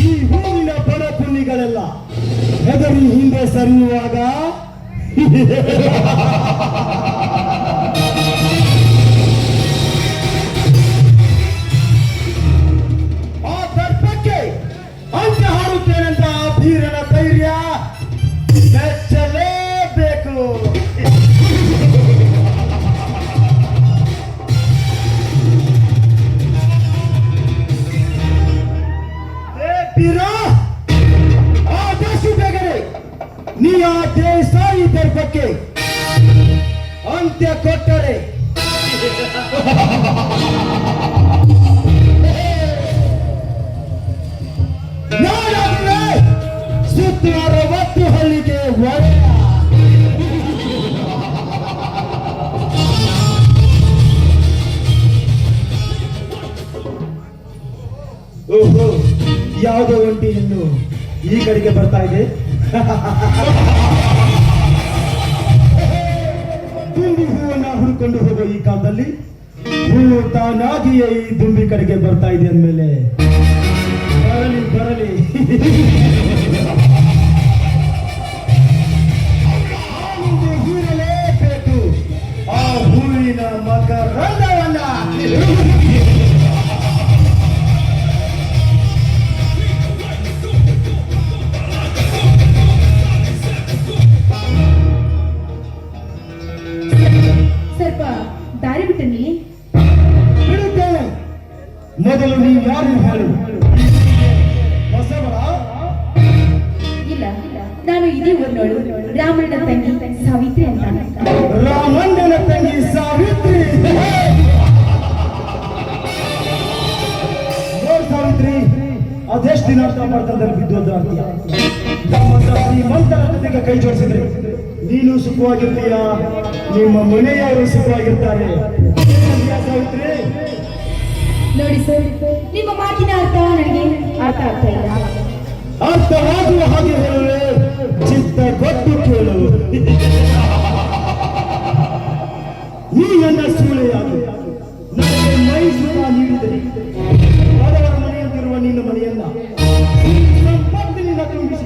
ಈ ಹೂವಿನ ಬಡ ಹೆದರಿ ಹಿಂದೆ ಸರಿಯುವಾಗ ಆ ದೇಸಾಯಿ ದರ್ಪಕ್ಕೆ ಅಂತ್ಯ ಕೊಟ್ಟರೆ. ಸುತ್ತಾರ ಒತ್ತು ಓಹೋ, ಯಾವುದೋ ಒಂಟಿ ಇನ್ನು ಈ ಕಡೆಗೆ ಬರ್ತಾ ಇದೆ. ಹುಡ್ಕೊಂಡು ಹೋಗೋ ಈ ಕಾಲದಲ್ಲಿ ಹೂವು ತಾನಾಗಿಯೇ ಈ ದುಂಬಿ ಕಡೆಗೆ ಬರ್ತಾ ಇದೆ ಅಂದಮೇಲೆ. ಬರಲಿ ಬರಲಿ. ಹೂವಿನ ಮಕರಂದವನ್ನ. ಶ್ರೀಮಂತರ ಜೊತೆಗೆ ಕೈ ಜೋಡಿಸಿದ್ರೆ ನೀನು ಸುಖವಾಗಿರ್ತೀಯ? ನಿಮ್ಮ ಮನೆಯವರು ಸುಖವಾಗಿರ್ತಾರೆ. ನೋಡಿ ಸರ್ ನಿಮ್ಮ ಮಾತಿನ ಅರ್ಥ ನನಗೆ ಅರ್ಥ ಆಗ್ತಾ ಇಲ್ಲ. ಅರ್ಥವಾಗುವ ಹಾಗೆ ಹೇಳುವೆ ಚಿತ್ತ ಕೊಟ್ಟು ಕೇಳು ನೀ ನನ್ನ ಸೂಳೆಯಾಗು ನನಗೆ ಮೈ ಸುಖ ನೀಡಿದರೆ ಬಡವರ ಮನೆಯಂತಿರುವ ನಿನ್ನ ಮನೆಯನ್ನ ಸಂಪತ್ತಿನಿಂದ ತುಂಬಿಸಿ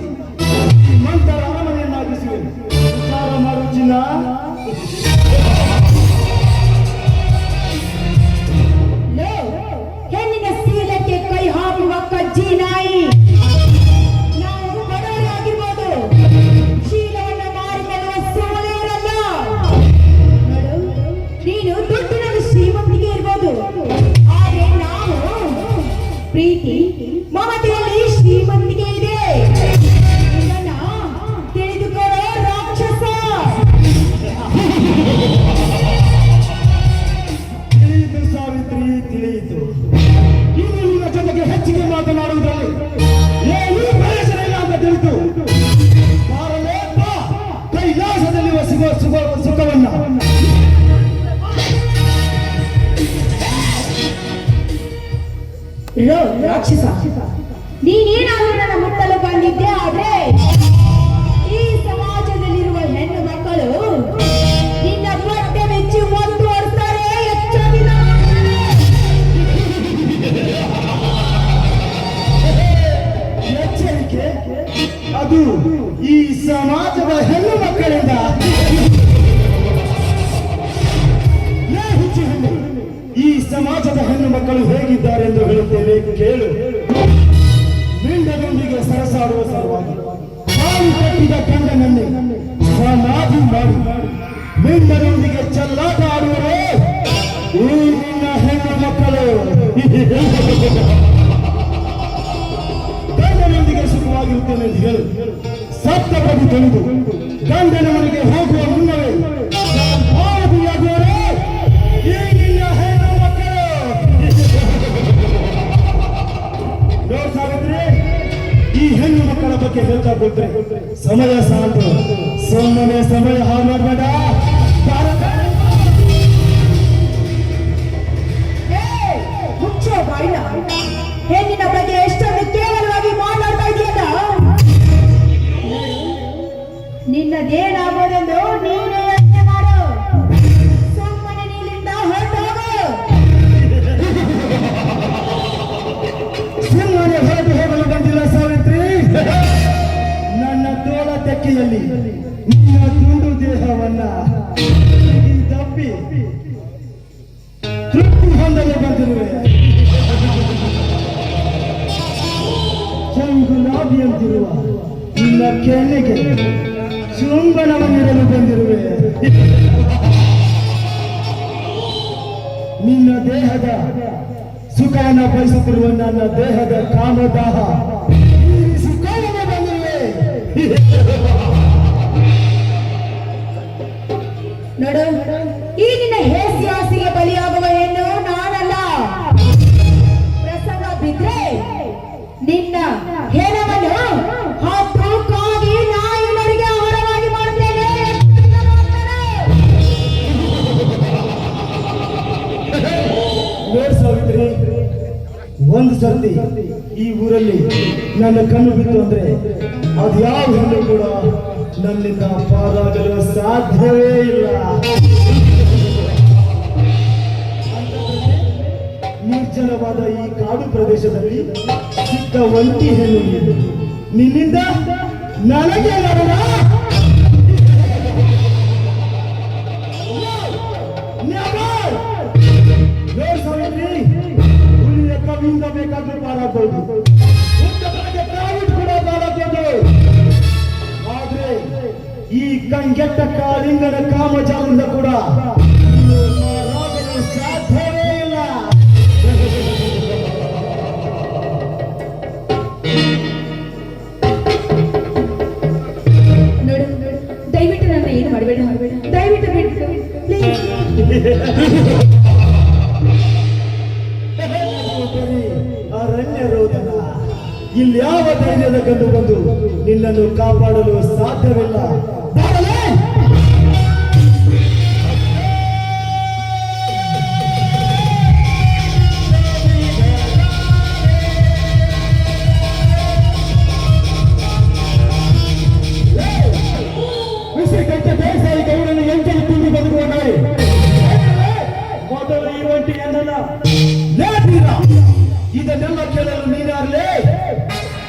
ಸತ್ತ ಪ್ರಭು ತಿಳಿದು ಗಂಡನ ಹೋಗುವ ಮುನ್ನವೇ ಈ ಹೆಣ್ಣು ಮಕ್ಕಳು. ಬಗ್ಗೆ ಹೇಳ್ತಾ ಕೂತ್ರೆ ಸಮಯ ಸಾಕು. ಸುಮ್ಮನೆ ಸಮಯ ಹಾಳು ಮಾಡಬೇಡ. ಹೆಣ್ಣಿನ ಬಗ್ಗೆ ನಿನ್ನದೇನಾಗೋದೆಂದು ನೀನೇ ಯೋಚನೆ ಮಾಡು. ಸುಮ್ಮನೆ ಸುಮ್ಮನೆ ಬಂದಿಲ್ಲ ಸಾವಿತ್ರಿ. ನನ್ನ ತೋಳ ತೆಕ್ಕೆಯಲ್ಲಿ ನಿನ್ನ ತುಂಡು ದೇಹವನ್ನ ತಪ್ಪಿ ತೃಪ್ತಿ ಹೊಂದಲು ಬಂದಿರುವೆ. ಚಂಗುಲಾಬಿ ಅಂತಿರುವ ನಿನ್ನ ಕೆನ್ನೆಗೆ ಚುಂಬನವನ್ನಿಡಲು ಬಂದಿರುವೆ. ನಿನ್ನ ದೇಹದ ಸುಖವನ್ನು ಬಯಸುತ್ತಿರುವ ನನ್ನ ದೇಹದ ಕಾಮದಾಹ ಸುಖವನ್ನು ಬಂದಿರುವೆ. ನಡ, ಈ ನಿನ್ನ ಹೇಸ್ಯಾಸಿಗೆ ಬಲಿಯಾಗುವ ಹೆಣ್ಣು ನಾನಲ್ಲ. ಪ್ರಸಂಗ ಬಿದ್ರೆ ನಿನ್ನ ಹೆಣವನ್ನು ಒಂದು ಸರ್ತಿ ಈ ಊರಲ್ಲಿ ನನ್ನ ಕಣ್ಣು ಬಿತ್ತು ಅಂದ್ರೆ ಅದು ಯಾವ ಹೆಣ್ಣು ಕೂಡ ನನ್ನಿಂದ ಪಾರಾಗಲು ಸಾಧ್ಯವೇ ಇಲ್ಲ. ನಿರ್ಜನವಾದ ಈ ಕಾಡು ಪ್ರದೇಶದಲ್ಲಿ ಸಿಕ್ಕ ಒಂಟಿ ಹೆಣ್ಣು ನೀನು. ನಿನ್ನಿಂದ ನನಗೆ ಬೇಕಾದ್ರೂ ಉತ್ತರಕ್ಕೆ ಪ್ರಾವಿಟ್ ಕೂಡ ಪಾರಾಗ್ಬೋದು ಆದ್ರೆ ಈ ಕಂಗೆಟ್ಟ ಕಾಳಿಂಗನ ಕಾಮಜಾಲದಿಂದ ಕೂಡ ಸಾಧ್ಯವೇ ಇಲ್ಲ. ದಯವಿಟ್ಟು ನನ್ನ ಏನು ಮಾಡಬೇಡ? ದಯವಿಟ್ಟು ಬಿಟ್ಟು ಪ್ಲೀಸ್ ಯಾವ ಧೈರ್ಯದ ಕಂಡು ಬಂದು ನಿನ್ನನ್ನು ಕಾಪಾಡಲು ಸಾಧ್ಯವಿಲ್ಲ.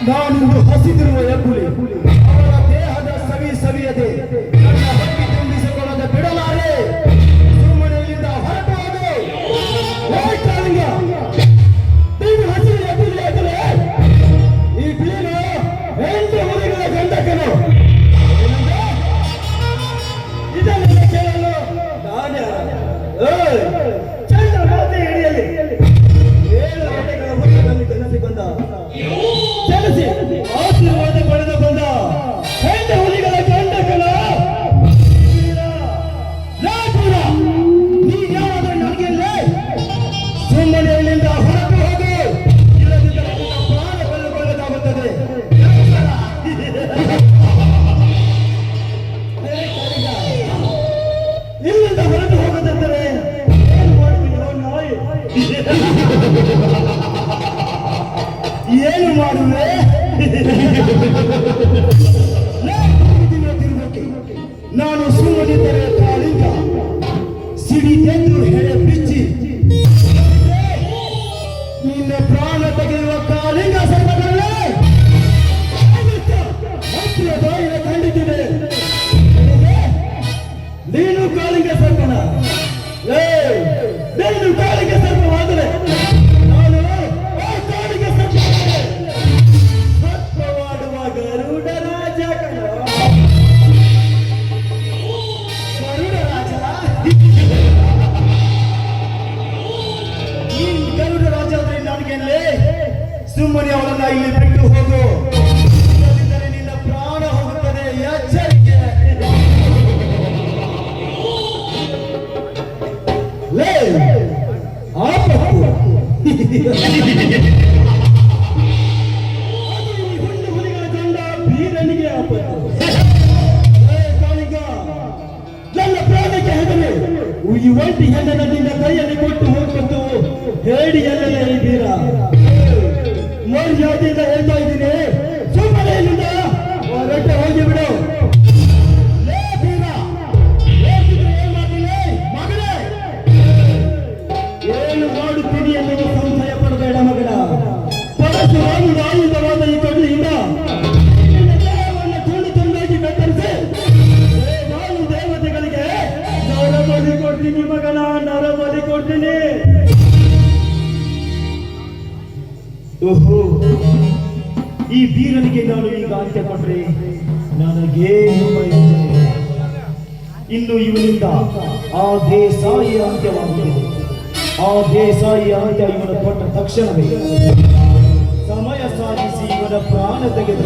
ನಾನಿಂದು ಹಸಿದಿರುವ ಎಂಬುಲಿ ಅವರ ದೇಹದ ಸವಿ ಸವಿಯದೆ, ನನ್ನ ಹೊಟ್ಟೆ ತುಂಬಿಸಿಕೊಳ್ಳದ ಬಿಡಲಾರೆ. ನೀನು ಹಸಿರು ಈ ನಾನೇ Ha ha ha! ಹೆಣ್ಣನ ನಿನ್ನ ಕೈಯಲ್ಲಿ ಕೊಟ್ಟು ಹೋಗ್ಬಿಟ್ಟು ಹೇಳಿ ಎಲ್ಲೆಲ್ಲ ಬೀರ ಮರ್ಯಾದೆಯಿಂದ ಹೇಳ್ತಾ ಇದ್ದೀನಿ. ಸುಮ್ಮನೆ ಇಲ್ಲಿಂದ ಹೋಗಿ ಬಿಡು ದೇಸಾಯಿ ಅಂತ್ಯವಾಗುತ್ತದೆ ಆ ದೇಸಾಯಿ ಅಂತ್ಯ ಇವನ ಕೊಟ್ಟ ತಕ್ಷಣವೇ. ಸಮಯ ಸಾಧಿಸಿ ಇವನ ಪ್ರಾಣ ತೆಗೆದ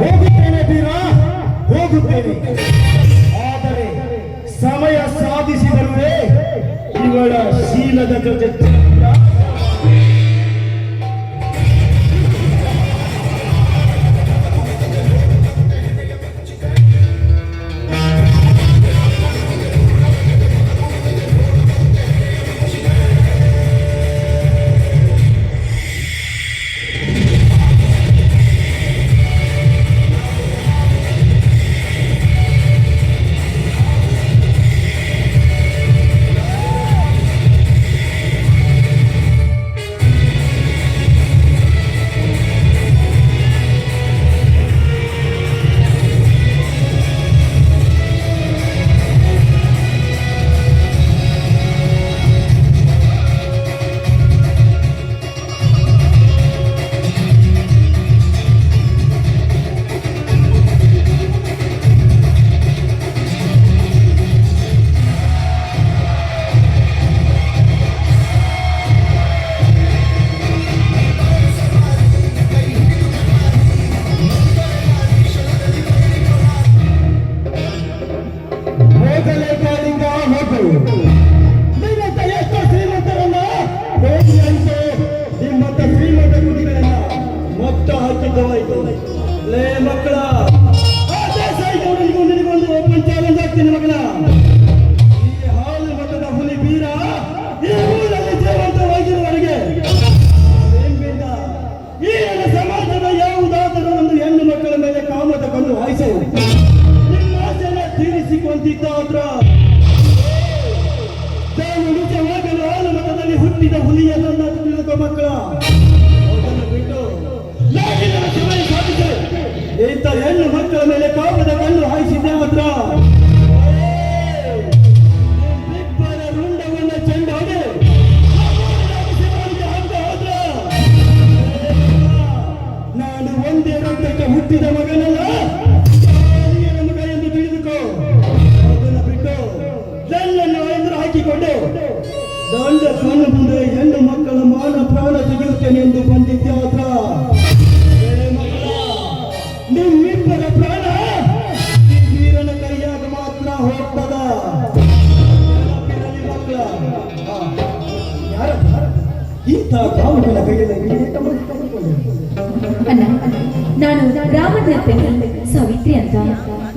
ಹೋಗುತ್ತೇನೆ ಬೀರ ಹೋಗುತ್ತೇನೆ. ಆದರೆ ಸಮಯ ಸಾಧಿಸಿದರುವೆ ಇವಳ ಶೀಲದ ಜೊತೆ ಇಂಥ ಕೈಯಲ್ಲಿ ನೀನೇ ರಾಮನ ತಂಗಿ ಸಾವಿತ್ರಿ ಅಂತ.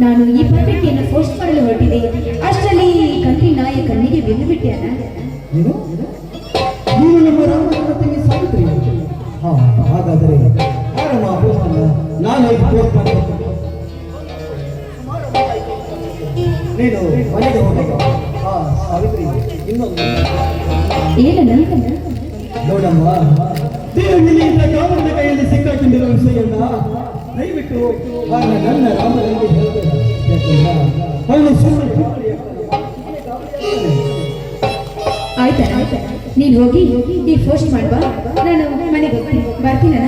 ನಾನು ಈ ಪತ್ರಿಕೆಯನ್ನು ಪೋಸ್ಟ್ ಮಾಡಲು ಹೊರಟಿದೆ. ಅಷ್ಟರಲ್ಲಿ ಕಂಟ್ರಿ ನಾಯ ಕಣ್ಣಿಗೆ ಬೆನ್ನು ಬಿಟ್ಟೆ ಅಣ್ಣ. ಏನು ನೀನು ನಮ್ಮ ರಾಮನ ಸಾವಿತ್ರಿ ಹಾ ಹಾಗಾದರೆ ನಾನು ಪೋಸ್ಟ್ ಮಾಡಬೇಕು. ನೀನು ಮನೆಗೆ ಹೋಗಬೇಕು ಹಾ ಸಾವಿತ್ರಿ ಇನ್ನೊಂದು. ಏನಣ್ಣ ನೋಡಮ್ಮ ದೇವನಿಂದ ಕಾಮನ ಕೈಯಲ್ಲಿ ಸಿಕ್ಕಾಕೊಂಡಿರುವ ವಿಷಯನ್ನ ದಯವಿಟ್ಟು ಆಗ ನನ್ನ ರಾಮನಿಗೆ ಅವನು ಸುಮ್ಮನೆ ಆಯ್ತಾ ಆಯ್ತಾ? ನೀನು ಹೋಗಿ ಈ ಪೋಸ್ಟ್ ಮಾಡುವ ನಾನು ಮನೆಗೆ ಬರ್ತೀನಣ್ಣ